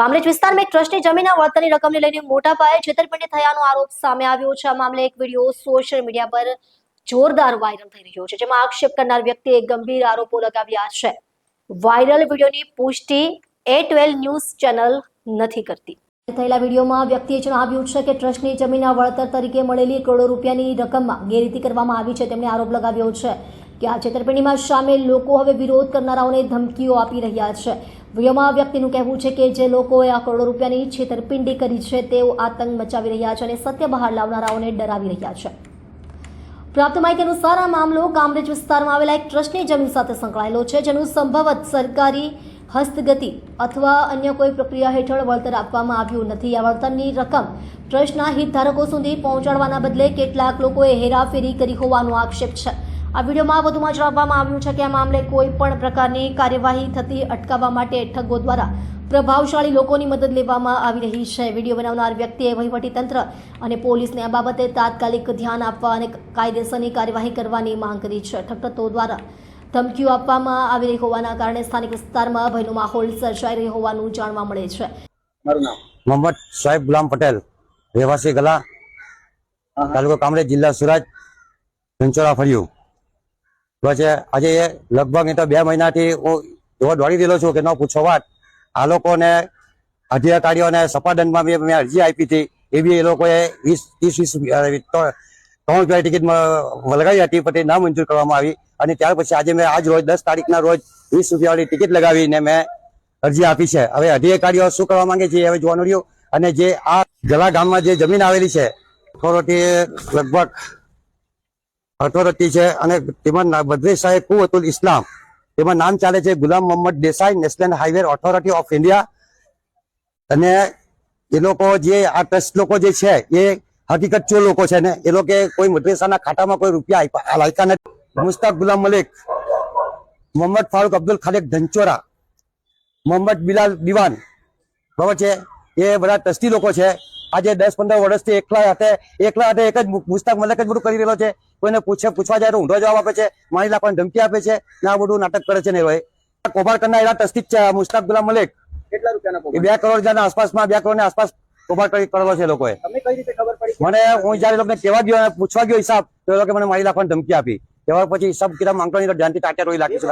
કામરેજ વિસ્તારમાં એક ટ્રસ્ટની જમીનના વળતરની રકમને લઈને મોટા પાયે છેતરપિંડી થયાનો આરોપ સામે આવ્યો છે. આ મામલે એક વીડિયો સોશિયલ મીડિયા પર જોરદાર વાયરલ થઈ રહ્યો છે, જેમાં આક્ષેપ કરનાર વ્યક્તિએ ગંભીર આરોપો લગાવ્યા છે. વાયરલ વિડીયોની પુષ્ટિ એ ટ્વેલ્વ ન્યૂઝ ચેનલ નથી કરતી. થયેલા વિડીયોમાં વ્યક્તિએ જણાવ્યું છે કે ટ્રસ્ટની જમીનના વળતર તરીકે મળેલી કરોડો રૂપિયાની રકમમાં ગેરરીતિ કરવામાં આવી છે. તેમણે આરોપ લગાવ્યો છે કે આ છેતરપિંડીમાં સામેલ લોકો હવે વિરોધ કરનારાઓને ધમકીઓ આપી રહ્યા છે. વિડીયોમાં વ્યક્તિનું કહેવું છે કે જે લોકોએ આ કરોડો રૂપિયાની છેતરપિંડી કરી છે, તેઓ આતંક મચાવી રહ્યા છે અને સત્ય બહાર લાવનારાઓને ડરાવી રહ્યા છે. પ્રાપ્ત માહિતી અનુસાર આ મામલો કામરેજ વિસ્તારમાં આવેલા એક ટ્રસ્ટની જમીન સાથે સંકળાયેલો છે, જેનું સંભવત સરકારી હસ્તગતિ અથવા અન્ય કોઈ પ્રક્રિયા હેઠળ વળતર આપવામાં આવ્યું નથી. આ વળતરની રકમ ટ્રસ્ટના હિતધારકો સુધી પહોંચાડવાના બદલે કેટલાક લોકોએ હેરાફેરી કરી હોવાનો આક્ષેપ છે. આ વિડીયોમાં વધુમાં જણાવવામાં આવ્યું છે કે આ મામલે કોઈ પણ પ્રકારની કાર્યવાહી થતી અટકાવવા માટે ઠગો દ્વારા પ્રભાવશાળી લોકોની મદદ લેવામાં આવી રહી છે. વીડિયો બનાવનાર વ્યક્તિએ વહીવટીતંત્ર અને પોલીસને આ બાબતે તાત્કાલિક ધ્યાન આપવા અને કાયદેસરની કાર્યવાહી કરવાની માંગ કરી છે. ઠગતો દ્વારા ધમકીઓ આપવામાં આવી રહી હોવાના કારણે સ્થાનિક વિસ્તારમાં ભયનો માહોલ સર્જાઈ રહ્યો હોવાનું જાણવા મળે છે. મોહમ્મદ સાહેબ ગુલામ પટેલ રહેવાસી ગલા તાલુકો કામરેજ જિલ્લા સુરત ધનચોરા ફર્યું પછી આજે લગભગ એ તો બે મહિનાથી હું એવો દોડી રહેલો છું કે ન પૂછો વાત. આ લોકોને અધિકારીઓને સપાદનમાં બી મેં અરજી આપી હતી. એ બી એ લોકોએ વીસ ત્રીસ વીસ ત્રણ રૂપિયા ટિકિટ લગાવી હતી પછી ના મંજૂર કરવામાં આવી. અને ત્યાર પછી આજે મેં આજ રોજ દસ તારીખના રોજ વીસ રૂપિયાવાળી ટિકિટ લગાવીને મેં અરજી આપી છે. હવે અધિકારીઓ શું કરવા માંગે છે હવે જોવાનું રહ્યું. અને જે આ ગલા ગામમાં જે જમીન આવેલી છે, ઓથોરિટી લગભગ ઓથોરિટી છે અને તેમાં બદ્રી શાહે કુવતુલ ઇસ્લામ. તેમાં નામ ચાલે છે Gulam Mohammad Desai national highway authority of India. અને એ લોકો જે આ ટ્રસ્ટ લોકો જે છે, એ હકીકત ચો લોકો છે ને? એ લોકો કોઈ મદ્રેસાના ખાતામાં કોઈ રૂપિયા લાયકા નથી. મુસ્તાક ગુલામ મલિક, મોહમ્મદ ફારૂક અબ્દુલ ખાલેક ધનચોરા, મોહમ્મદ બિલાલ દિવાન. બરાબર છે? એ બધા ટ્રસ્ટી લોકો છે. આજે દસ પંદર વર્ષથી એકલા હાથે એકલા હાથે એક જ મુસ્તક મલેક જ બધું કરી રહેલો છે. કોઈને પૂછે પૂછવા જાય તો ઊંધો જવાબ આપે છે મારી લાખવાની ધમકી આપે છે ને આ બધું નાટક કરે છે ને એ કૌભાંડ કરનાર એના ટ્રસ્ટી છે આ મુસ્તાક ગુલામ મલેક. કેટલા રૂપિયાના બે કરોડ રૂપિયાના આસપાસમાં બે કરોડ આસપાસ કૌભાંડ કરી- કરેલો છે લોકોએ. મને હું જયારે લોકોને કેવા ગયો પૂછવા ગયો હિસાબ તો એ લોકો મને મારી લાખવાની ધમકી આપી. એવા પછી હિસાબ કીધા માંગતો નહીં ધ્યાનથી તાટ્યા રોઈ લાગી છે.